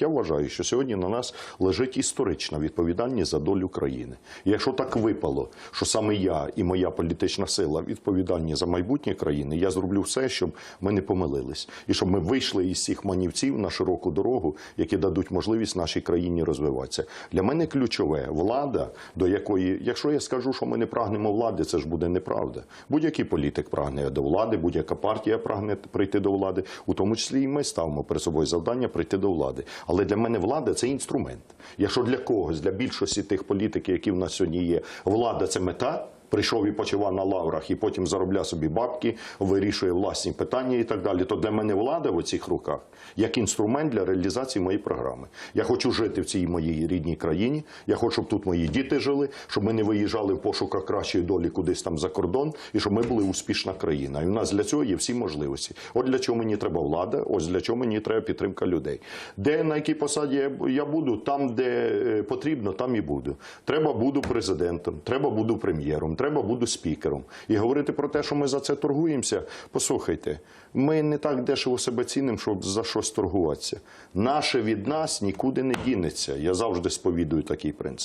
Я вважаю, що сьогодні на нас лежить історична відповідальність за долю країни. Якщо так випало, що саме я і моя політична сила відповідальні за майбутнє країни, я зроблю все, щоб ми не помилились, і щоб ми вийшли із цих манівців на широку дорогу, які дадуть можливість нашій країні розвиватися. Для мене ключове влада, до якої, якщо я скажу, що ми не прагнемо влади, це ж буде неправда. Будь-який політик прагне до влади, будь-яка партія прагне прийти до влади, у тому числі і ми ставимо перед собою завдання прийти до влади. Але для мене влада це інструмент. Якщо для когось, для більшості тих політиків, які в нас сьогодні є, влада це мета. Прийшов і почував на лаврах, і потім заробляв собі бабки, вирішує власні питання і так далі. То для мене влада в цих руках як інструмент для реалізації моєї програми. Я хочу жити в цій моїй рідній країні. Я хочу, щоб тут мої діти жили, щоб ми не виїжджали в пошуках кращої долі кудись там за кордон, і щоб ми були успішна країна. І в нас для цього є всі можливості. От для чого мені треба влада, ось для чого мені треба підтримка людей. Де на якій посаді я- буду, там, де е, потрібно, там і буду. Треба буду президентом, треба буду прем'єром, треба буду спікером. І говорити про те, що ми за це торгуємося. Послухайте, ми не так дешево себе цінимо, щоб за щось торгуватися. Наше від нас нікуди не дінеться. Я завжди сповідую такий принцип.